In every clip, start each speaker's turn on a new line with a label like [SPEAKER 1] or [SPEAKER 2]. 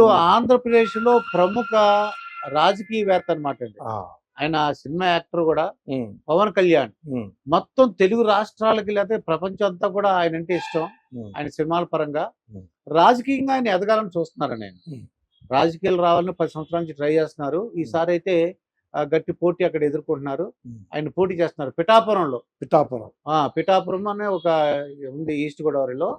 [SPEAKER 1] ఇప్పుడు ఆంధ్రప్రదేశ్లో ప్రముఖ రాజకీయవేత్త అనమాట అండి. ఆయన సినిమా యాక్టర్ కూడా పవన్ కళ్యాణ్. మొత్తం తెలుగు రాష్ట్రాలకి లేకపోతే ప్రపంచం అంతా కూడా ఆయన అంటే ఇష్టం ఆయన సినిమాల పరంగా. రాజకీయంగా ఆయన ఎదగాలని చూస్తున్నారని ఆయన.
[SPEAKER 2] Hmm.
[SPEAKER 1] రాజకీయాలు రావాలని పది సంవత్సరాల నుంచి ట్రై చేస్తున్నారు. ఈసారి అయితే గట్టి పోటీ అక్కడ ఎదుర్కొంటున్నారు. ఆయన పోటీ చేస్తున్నారు పిఠాపురంలో.
[SPEAKER 2] పిఠాపురం.
[SPEAKER 1] ఆ పిఠాపురం అనే ఒక ఉంది ఈస్ట్ గోదావరిలో.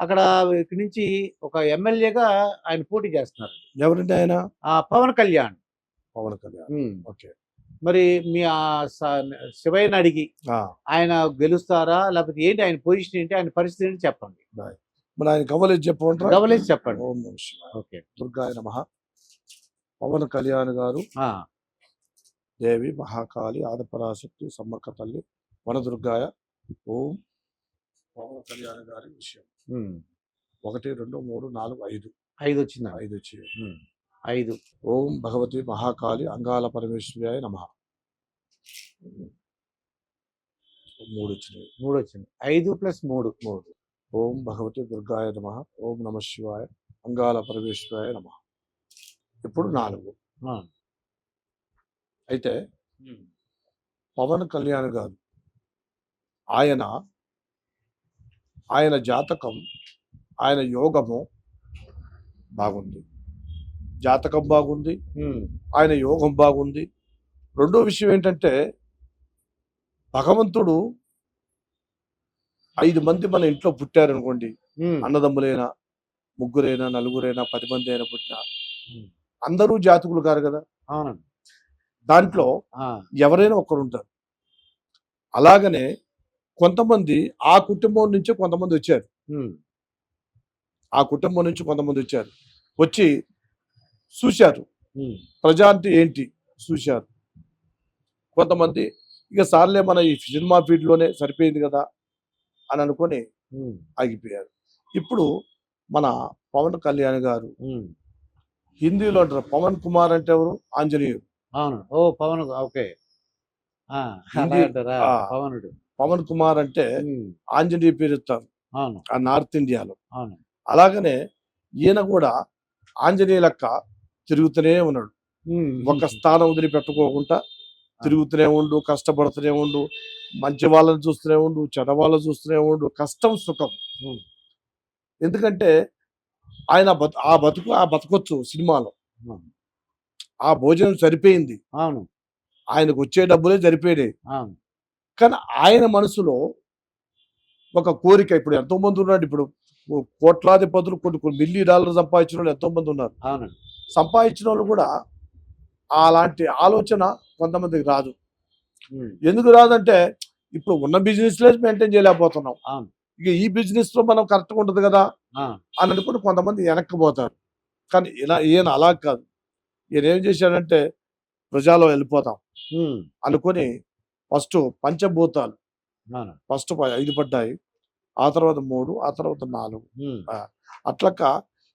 [SPEAKER 1] అక్కడ ఇక్కడి నుంచి ఒక ఎమ్మెల్యేగా ఆయన పోటీ చేస్తున్నారు.
[SPEAKER 2] ఎవరండి ఆయన?
[SPEAKER 1] ఆ పవన్ కళ్యాణ్.
[SPEAKER 2] పవన్ కళ్యాణ్. ఓకే.
[SPEAKER 1] మరి మీ శివయ్యని అడిగి ఆయన గెలుస్తారా? లేకపోతే ఏంటి ఆయన పొజిషన్ ఏంటి? ఆయన పరిస్థితి ఏంటి చెప్పండి.
[SPEAKER 2] మరి ఆయన కవలేజ్ చెప్పమంటారా?
[SPEAKER 1] గమనించి చెప్పండి.
[SPEAKER 2] ఓం నమః శివాయ.
[SPEAKER 1] ఓకే.
[SPEAKER 2] దుర్గాయ నమ. పవన్ కళ్యాణ్ గారు దేవి మహాకాళి ఆదిపరాశక్తి సమ్మక్క తల్లి వనదుర్గాయ. ఓం పవన్ కళ్యాణ్ గారి విషయం. ఒకటి రెండు మూడు నాలుగు ఐదు.
[SPEAKER 1] ఐదు వచ్చింది
[SPEAKER 2] ఐదు వచ్చి
[SPEAKER 1] ఉమ్. ఐదు.
[SPEAKER 2] ఓం భగవతి మహాకాళి అంగాల పరమేశ్వర్యాయ నమ. మూడు వచ్చినాయి
[SPEAKER 1] మూడు వచ్చింది ఐదు ప్లస్ మూడు.
[SPEAKER 2] మూడు. ఓం భగవతి దుర్గాయ నమ. ఓం నమ శివాయ అంగాల పరమేశ్వరాయ నమ. ఇప్పుడు నాలుగు. అయితే. పవన్ కళ్యాణ్ గారు ఆయన ఆయన జాతకం ఆయన యోగము బాగుంది జాతకం బాగుంది. ఆయన యోగం బాగుంది రెండో విషయం ఏంటంటే భగవంతుడు ఐదు మంది మన ఇంట్లో పుట్టారనుకోండి. అన్నదమ్ములైనా ముగ్గురైనా నలుగురైనా పది మంది అయినా పుట్టిన. అందరూ జాతకులు కారు కదా
[SPEAKER 1] అవునండి
[SPEAKER 2] దాంట్లో ఎవరైనా ఒకరు ఉంటారు అలాగనే కొంతమంది ఆ కుటుంబం నుంచి కొంతమంది వచ్చారు. ఆ కుటుంబం నుంచి కొంతమంది వచ్చారు. వచ్చి చూశారు. ప్రజా అంటే ఏంటి? చూశారు. కొంతమంది ఇక సార్లే మన ఈ సినిమా ఫీల్డ్లోనే సరిపోయింది కదా అని అనుకొని. ఆగిపోయారు. ఇప్పుడు మన పవన్ కళ్యాణ్ గారు. హిందీలో అంటారు. పవన్ కుమార్ అంటే ఎవరు? ఆంజనేయుడు.
[SPEAKER 1] అవును ఓ పవన్ ఓకే. పవనుడు.
[SPEAKER 2] పవన్ కుమార్ అంటే. ఆంజనేయ పేరు ఇస్తారు. ఆ నార్త్ ఇండియాలో. అలాగనే ఈయన కూడా ఆంజనేయ లెక్క తిరుగుతూనే ఉన్నాడు. ఒక స్థానం వదిలిపెట్టుకోకుండా తిరుగుతూనే ఉండు కష్టపడుతూనే ఉండు మంచి వాళ్ళని చూస్తూనే ఉండు చెడ వాళ్ళని చూస్తూనే ఉండు కష్టం సుఖం. ఎందుకంటే ఆయన ఆ బతుకు ఆ బతకొచ్చు సినిమాలో. ఆ భోజనం సరిపోయింది.
[SPEAKER 1] అవును.
[SPEAKER 2] ఆయనకు వచ్చే డబ్బులే సరిపోయినాయి.
[SPEAKER 1] అవును.
[SPEAKER 2] కానీ ఆయన మనసులో ఒక కోరిక ఇప్పుడు ఎంతో మంది ఉన్నాడు ఇప్పుడు. కోట్లాది పదులు కొన్ని కొన్ని మిల్లీ డాలర్ సంపాదించిన వాళ్ళు ఎంతో మంది ఉన్నారు సంపాదించిన వాళ్ళు కూడా అలాంటి ఆలోచన కొంతమందికి రాదు. ఎందుకు రాదంటే ఇప్పుడు ఉన్న బిజినెస్లో మెయింటైన్ చేయలేకపోతున్నాం. ఇక ఈ బిజినెస్లో మనం కరెక్ట్గా ఉంటుంది కదా. అని అనుకుని కొంతమంది వెనక్కి పోతారు. కానీ ఇలా ఈయన అలా కాదు. ఈయన ఏం చేశాడంటే ప్రజల్లో వెళ్ళిపోతాం. అనుకొని ఫస్ట్ పంచభూతాలు ఫస్ట్ ఐదు పడ్డాయి ఆ తర్వాత మూడు ఆ తర్వాత నాలుగు. అట్లక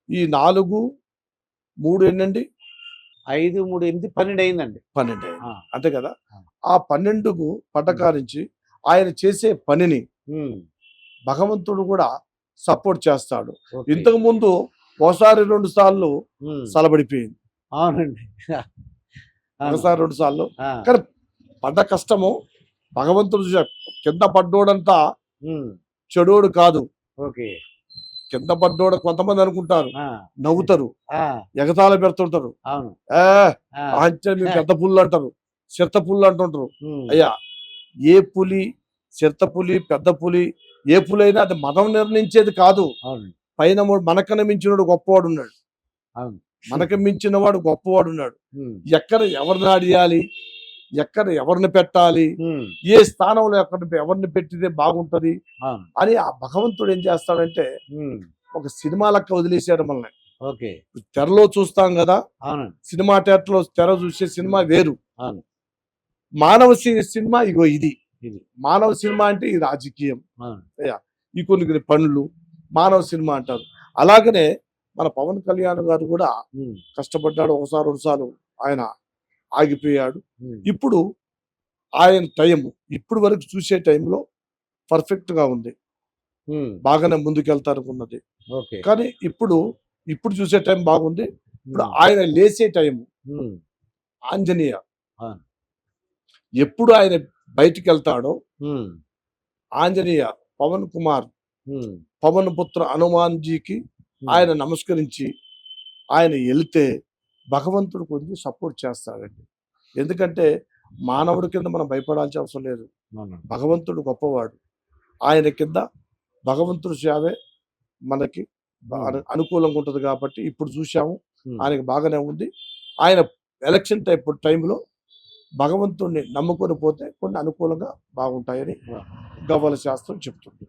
[SPEAKER 2] ఈ నాలుగు మూడు ఏంటండి
[SPEAKER 1] ఐదు మూడు ఎనిమిది పన్నెండు అయిందండి
[SPEAKER 2] పన్నెండు. అంతే కదా
[SPEAKER 1] ఆ.
[SPEAKER 2] పన్నెండుకు పట్టకారించి ఆయన చేసే పనిని. భగవంతుడు కూడా సపోర్ట్ చేస్తాడు. ఇంతకు ముందు ఒకసారి రెండు సార్లు. సలబడిపోయింది
[SPEAKER 1] అవునండి. అవును.
[SPEAKER 2] ఒకసారి రెండు సార్లు. కానీ పడ్డ కష్టము భగవంతుడు కింద పడ్డోడంతా. చెడోడు కాదు.
[SPEAKER 1] ఓకే.
[SPEAKER 2] కింద పడ్డోడు కొంతమంది అనుకుంటారు. నవ్వుతారు. ఎగతాళ పెడుతుంటారు. మీరు పెద్ద పుల్లు అంటారు. చిత్త పుల్లు అంటుంటారు. అయ్యా ఏ పులి చిత్త పులి పెద్ద పులి ఏ పులైనా అది మనం నిర్ణయించేది కాదు. పైన మనకన్నా మించినవాడు గొప్పవాడు ఉన్నాడు.
[SPEAKER 1] అవును.
[SPEAKER 2] మనకు మించిన వాడు గొప్పవాడు ఉన్నాడు. ఎక్కడ ఎవరిని ఆడియాలి? ఎక్కడ ఎవరిని పెట్టాలి. ఏ స్థానంలో ఎక్కడ ఎవరిని పెట్టితే బాగుంటది? అని ఆ భగవంతుడు ఏం చేస్తాడంటే. ఒక సినిమా లెక్క వదిలేసాడు మనల్ని.
[SPEAKER 1] ఓకే.
[SPEAKER 2] తెరలో చూస్తాం కదా? సినిమా థియేటర్లో తెర చూసే సినిమా వేరు. మానవ సినిమా ఇగో ఇది. మానవ సినిమా అంటే ఈ రాజకీయం. ఈ కొన్ని కొన్ని పనులు మానవ సినిమా అంటారు. అలాగనే మన పవన్ కళ్యాణ్ గారు కూడా. కష్టపడ్డాడు ఒకసారి రెండుసార్లు ఆయన ఆగిపోయాడు. ఇప్పుడు ఆయన టైం ఇప్పుడు వరకు చూసే టైంలో పర్ఫెక్ట్గా ఉంది. బాగానే ముందుకెళ్తారు ఉన్నది
[SPEAKER 1] ఓకే.
[SPEAKER 2] కానీ ఇప్పుడు ఇప్పుడు చూసే టైం బాగుంది. ఇప్పుడు ఆయన లేచే టైం ఆంజనేయ. ఎప్పుడు ఆయన బయటికి వెళ్తాడో ఆంజనేయ పవన్ కుమార్ పవన్ పుత్ర హనుమాన్జీకి ఆయన నమస్కరించి ఆయన వెళితే భగవంతుడు కొంచెం సపోర్ట్ చేస్తాడండి. ఎందుకంటే మానవుడి కింద మనం భయపడాల్సిన అవసరం లేదు. భగవంతుడు గొప్పవాడు. ఆయన కింద భగవంతుడు సేవే మనకి అనుకూలంగా ఉంటుంది కాబట్టి ఇప్పుడు చూసాము ఆయనకి బాగానే ఉంది. ఆయన ఎలక్షన్ టైప్ టైంలో భగవంతుడిని నమ్ముకొని పోతే కొన్ని అనుకూలంగా బాగుంటాయని గవ్వల శాస్త్రం చెప్తుంది.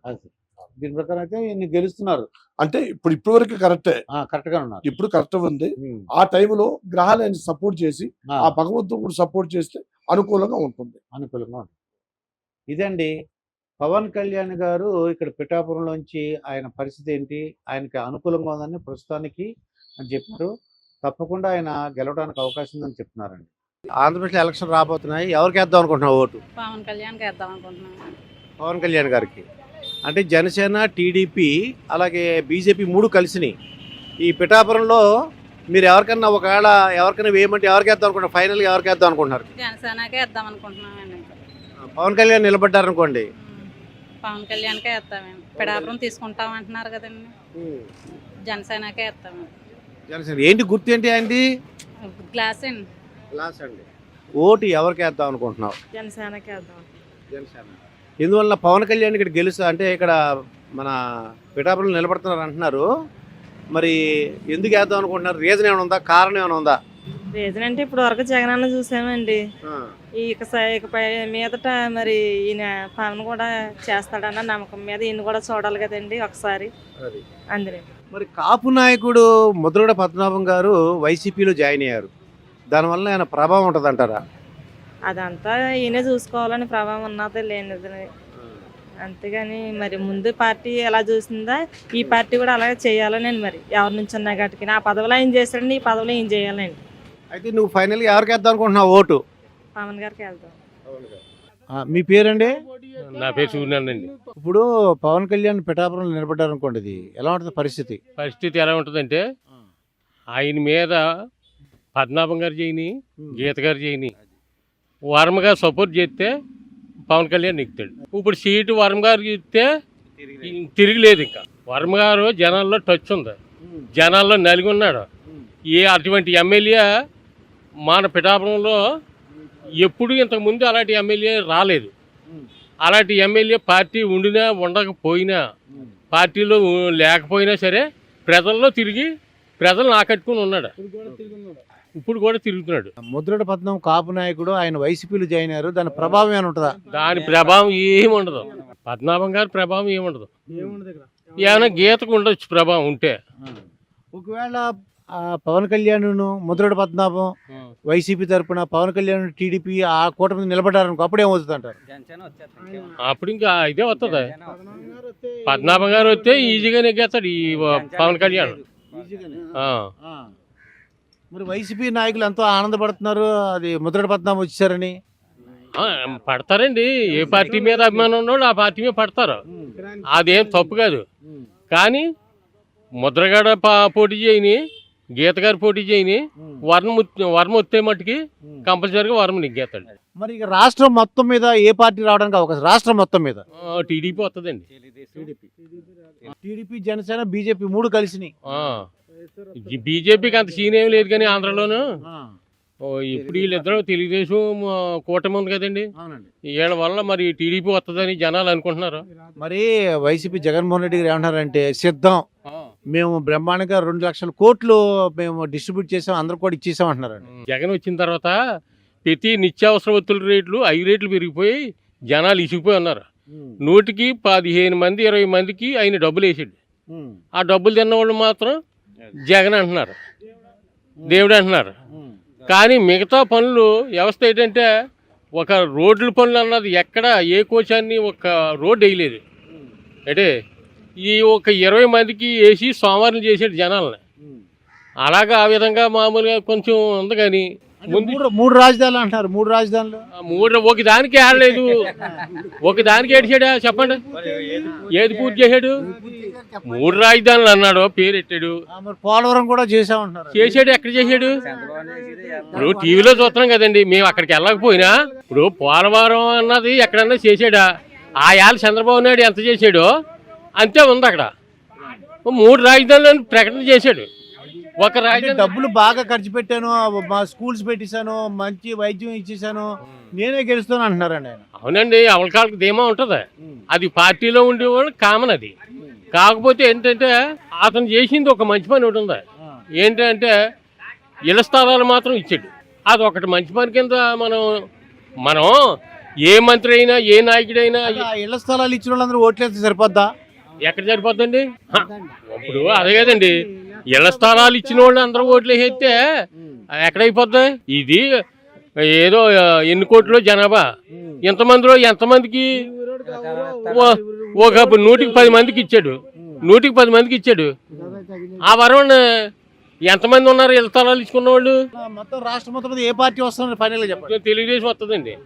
[SPEAKER 1] దీని ప్రకారం అయితే ఈయన గెలుస్తున్నారు.
[SPEAKER 2] అంటే ఇప్పుడు ఇప్పటి వరకు కరెక్టే.
[SPEAKER 1] ఆ, కరెక్ట్గా ఉన్నారు.
[SPEAKER 2] ఇప్పుడు కరెక్ట్ ఉంది. ఆ టైంలో గ్రహాలు ఆయన సపోర్ట్ చేసి
[SPEAKER 1] ఆ,
[SPEAKER 2] భగవంతుడు కూడా సపోర్ట్ చేస్తే అనుకూలంగా ఉంటుంది.
[SPEAKER 1] అనుకూలంగా ఉంటుంది. ఇదండి పవన్ కళ్యాణ్ గారు ఇక్కడ పిఠాపురంలోంచి ఆయన పరిస్థితి ఏంటి? ఆయనకి అనుకూలంగా ఉందని ప్రస్తుతానికి అని చెప్పారు. తప్పకుండా ఆయన గెలవడానికి అవకాశం ఉందని చెప్తున్నారండి. ఆంధ్రప్రదేశ్ ఎలక్షన్ రాబోతున్నాయి. ఎవరికి వేద్దాం అనుకుంటున్నావు ఓటు?
[SPEAKER 3] పవన్ కళ్యాణ్కి వేద్దాం అనుకుంటున్నాను.
[SPEAKER 1] పవన్ కళ్యాణ్ గారికి. అంటే జనసేన టీడీపీ అలాగే బీజేపీ మూడు కలిసినాయి ఈ పిఠాపురంలో మీరు ఎవరికన్నా ఒకవేళ ఎవరికైనా వేయమంటే ఎవరికి వేద్దాం అనుకుంటారు ఫైనల్గా ఎవరికి వేద్దాం అనుకుంటున్నారు?
[SPEAKER 3] జనసేనకే వేద్దాం అనుకుంటున్నామండి.
[SPEAKER 1] పవన్ కళ్యాణ్ నిలబడ్డారనుకోండి.
[SPEAKER 3] ఉమ్. పవన్ కళ్యాణ్కే వేస్తామండి. పిడాపురం తీసుకుంటాం అంటున్నారు కదండి జనసేనకే వేస్తాము
[SPEAKER 1] జనసేన ఏంటి గుర్తు ఏంటి ఆయనది?
[SPEAKER 3] గ్లాస్ అండి.
[SPEAKER 1] లాస్ట్ అండి. ఓటు ఎవరికి వేద్దాం అనుకుంటున్నావు?
[SPEAKER 3] జనసేనకే వేద్దాం.
[SPEAKER 1] జనసేన. ఎందువల్ల పవన్ కళ్యాణ్ ఇక్కడ గెలుస్తా అంటే ఇక్కడ మన పిఠాపురంలో నిలబడుతున్నారు అంటున్నారు. మరి ఎందుకు వేద్దాం అనుకుంటున్నారు? రీజన్ ఏమైనా ఉందా? కారణం ఏమైనా ఉందా?
[SPEAKER 4] రీజన్ అంటే ఇప్పుడు వరకు జగన్ అన్న చూసామండి. ఇక ఇకపై మీదట మరి ఈయన పవన్ కూడా చేస్తాడన్న నమ్మకం మీద ఈయన కూడా చూడాలి కదండి ఒకసారి. అందులో
[SPEAKER 1] మరి కాపు నాయకుడు ముద్రగడ పద్మనాభం గారు వైసీపీలో జాయిన్ అయ్యారు. దానివల్ల ఆయన ప్రభావం ఉంటుంది అంటారా
[SPEAKER 4] అదంతా ఈయనే చూసుకోవాలని ప్రభావం ఉన్నది లేనిది అంతేగాని మరి ముందు పార్టీ ఎలా చూసిందా ఈ పార్టీ కూడా అలాగే చేయాలని మరి. ఎవరి నుంచి ఉన్నా గట్టుకి. నా పదవిలో ఏం చేశాడండి ఈ పదవిలో ఏం చేయాలండి.
[SPEAKER 1] అయితే నువ్వు ఫైనల్గా ఎవరికి వేద్దాం అనుకుంటున్నావు? ఓటు?
[SPEAKER 4] పవన్ గారికి వెళ్తాం
[SPEAKER 1] మీ పేరండి?
[SPEAKER 5] నా పేరు సూర్యనారాయణ అండి.
[SPEAKER 1] ఇప్పుడు పవన్ కళ్యాణ్ పిఠాపురంలో నిలబడ్డారు అనుకోండి ఇది. ఎలా ఉంటుంది పరిస్థితి?
[SPEAKER 5] పరిస్థితి ఎలా ఉంటుందంటే ఆయన మీద పద్మనాభం గారు చేయని గీత గారు చేయని వర్మగా సపోర్ట్ చేస్తే పవన్ కళ్యాణ్ ఎక్కుతాడు ఇప్పుడు సీటు వర్మ గారికి ఇస్తే తిరిగిలేదు ఇంకా. వర్మ గారు జనాల్లో టచ్ ఉంది. జనాల్లో నలిగి ఉన్నాడు. ఏ అటువంటి ఎమ్మెల్యే మన పిఠాపురంలో ఎప్పుడు ఇంతకుముందు అలాంటి ఎమ్మెల్యే రాలేదు. అలాంటి ఎమ్మెల్యే పార్టీ ఉండినా ఉండకపోయినా పార్టీలో లేకపోయినా సరే ప్రజల్లో తిరిగి ప్రజలను ఆకట్టుకుని ఉన్నాడు. ఇప్పుడు కూడా తిరుగుతున్నాడు.
[SPEAKER 1] ముద్రగడ పద్మనాభం కాపు నాయకుడు ఆయన వైసీపీలో జాయిన్ అయ్యారు. దాని ప్రభావం ఏమైనా ఉంటుందా?
[SPEAKER 5] దాని ప్రభావం ఏమి ఉండదు పద్మనాభం గారి ప్రభావం ఏమి ఉండదు ఏమైనా గీతకు ఉండొచ్చు ప్రభావం ఉంటే.
[SPEAKER 1] ఒకవేళ ఆ, పవన్ కళ్యాణ్ ముద్రగడ పద్మనాభం వైసీపీ తరపున పవన్ కళ్యాణ్ టీడీపీ ఆ కూటమి మీద నిలబడ్డారనుకో అప్పుడు ఏమవుతుంది అంటారు
[SPEAKER 5] అప్పుడు ఇంకా ఇదే వస్తుంది. పద్మనాభం గారు వస్తే ఈజీగా నెగ్గేస్తాడు ఈ పవన్ కళ్యాణ్. ఆ.
[SPEAKER 1] మరి వైసీపీ నాయకులు ఎంతో ఆనందపడుతున్నారు. అది ముద్రగడ పద్మనాభం వచ్చారని.
[SPEAKER 5] పడతారండి. ఏ పార్టీ మీద అభిమానం ఉన్నోళ్ళు ఆ పార్టీ మీద పడతారు. అదేం తప్పు కాదు. కానీ ముద్రగడ పోటీ చేయని గీత గారు పోటీ చేయని ఉత్- వర్మ వస్తే మట్టుకి కంపల్సరీగా వర్మ నెగ్గేస్తాడు.
[SPEAKER 1] మరి ఇక రాష్ట్రం మొత్తం మీద ఏ పార్టీ రావడానికి అవకాశం? రాష్ట్రం మొత్తం మీద.
[SPEAKER 5] టీడీపీ వస్తుందండి.
[SPEAKER 1] టీడీపీ. జనసేన బీజేపీ మూడు కలిసినాయి.
[SPEAKER 5] బీజేపీకి అంత సీన్ ఏం లేదు కానీ ఆంధ్రలోను. ఓ, ఇప్పుడు వీళ్ళిద్దరూ తెలుగుదేశం కూటమి ఉంది కదండి. వీళ్ళ వల్ల మరి టీడీపీ వస్తుందని జనాలు అనుకుంటున్నారు.
[SPEAKER 1] మరి వైసీపీ జగన్మోహన్ రెడ్డి గారు ఏమంటారంటే సిద్ధం. మేము బ్రహ్మాండంగా రెండు లక్షల కోట్లు మేము డిస్ట్రిబ్యూట్ చేసాం అందరు కూడా ఇచ్చేసాం అంటున్నారండి.
[SPEAKER 5] జగన్ వచ్చిన తర్వాత ప్రతి నిత్యావసర వస్తువుల రేట్లు ఐదు రేట్లు పెరిగిపోయి జనాలు ఇసిగిపోయి ఉన్నారు. నూటికి పదిహేను మంది ఇరవై మందికి ఆయన డబ్బులు వేసాడు. ఆ డబ్బులు తిన్నవాళ్ళు మాత్రం జగన్ అంటున్నారు. దేవుడు అంటున్నారు. కానీ మిగతా పనులు వ్యవస్థ ఏంటంటే ఒక రోడ్ల పనులు అన్నది ఎక్కడ ఏ కోశాన్ని ఒక రోడ్డు వేయలేదు. అంటే ఈ ఒక ఇరవై మందికి వేసి సోమవారం చేసాడు జనాలని. అలాగా ఆ విధంగా మామూలుగా కొంచెం ఉంది కానీ ముందు
[SPEAKER 1] మూడు మూడు రాజధానులు అంటున్నారు. మూడు రాజధానులు.
[SPEAKER 5] మూడు ఒక దానికి ఆడలేదు. ఒక దానికి ఏడిచాడా చెప్పండి. ఏది పూర్తి చేశాడు? మూడు రాజధానులు అన్నాడు. పేరు ఎట్టాడు
[SPEAKER 1] పోలవరం కూడా చేసామంటున్నారు
[SPEAKER 5] చేసాడు ఎక్కడ చేశాడు? ఇప్పుడు టీవీలో చూస్తున్నాం కదండి. మేము అక్కడికి వెళ్ళకపోయినా ఇప్పుడు పోలవరం అన్నది ఎక్కడన్నా చేసాడా ఆ ఏళ్ళ చంద్రబాబు నాయుడు ఎంత చేశాడో? అంతే ఉంది అక్కడ. మూడు రాజధానులు అని ప్రకటన చేశాడు. ఒక రాజధాని
[SPEAKER 1] డబ్బులు బాగా ఖర్చు పెట్టాను మా స్కూల్స్ పెట్టేశాను మంచి వైద్యం ఇచ్చేసాను నేనే గెలుస్తాను అంటున్నారండి ఆయన
[SPEAKER 5] అవునండి అవలకాలకు ధీమా ఉంటుంది. అది పార్టీలో ఉండేవాళ్ళు కామన్ అది. కాకపోతే ఏంటంటే అతను చేసింది ఒక మంచి పని ఒకటి ఉంది. ఏంటంటే ఇళ్ళ స్థలాలు మాత్రం ఇచ్చాడు. అది ఒకటి మంచి పని కింద మనం మనం ఏ మంత్రి అయినా ఏ నాయకుడైనా
[SPEAKER 1] ఇళ్ళ స్థలాలు ఇచ్చిన వాళ్ళందరూ ఓట్లేస్తే సరిపోద్దా?
[SPEAKER 5] ఎక్కడ సరిపోద్దండి? ఇప్పుడు అదే కదండి. ఇళ్ళ స్థలాలు ఇచ్చిన వాళ్ళు అందరూ ఓట్లు వేస్తే ఎక్కడైపోద్ది? ఇది ఏదో ఎన్ని కోట్లు జనాభా. ఎంతమందిలో ఎంతమందికి ఒక నూటికి పది మందికి ఇచ్చాడు. నూటికి పది మందికి ఇచ్చాడు. ఆ వరం ఎంతమంది ఉన్నారు ఇళ్ళ స్థలాలు ఇచ్చుకున్న వాళ్ళు?
[SPEAKER 1] మొత్తం రాష్ట్రం మొత్తం ఏ పార్టీ వస్తున్నారు ఫైనల్గా చెప్పండి
[SPEAKER 5] తెలుగుదేశం వస్తుందండి.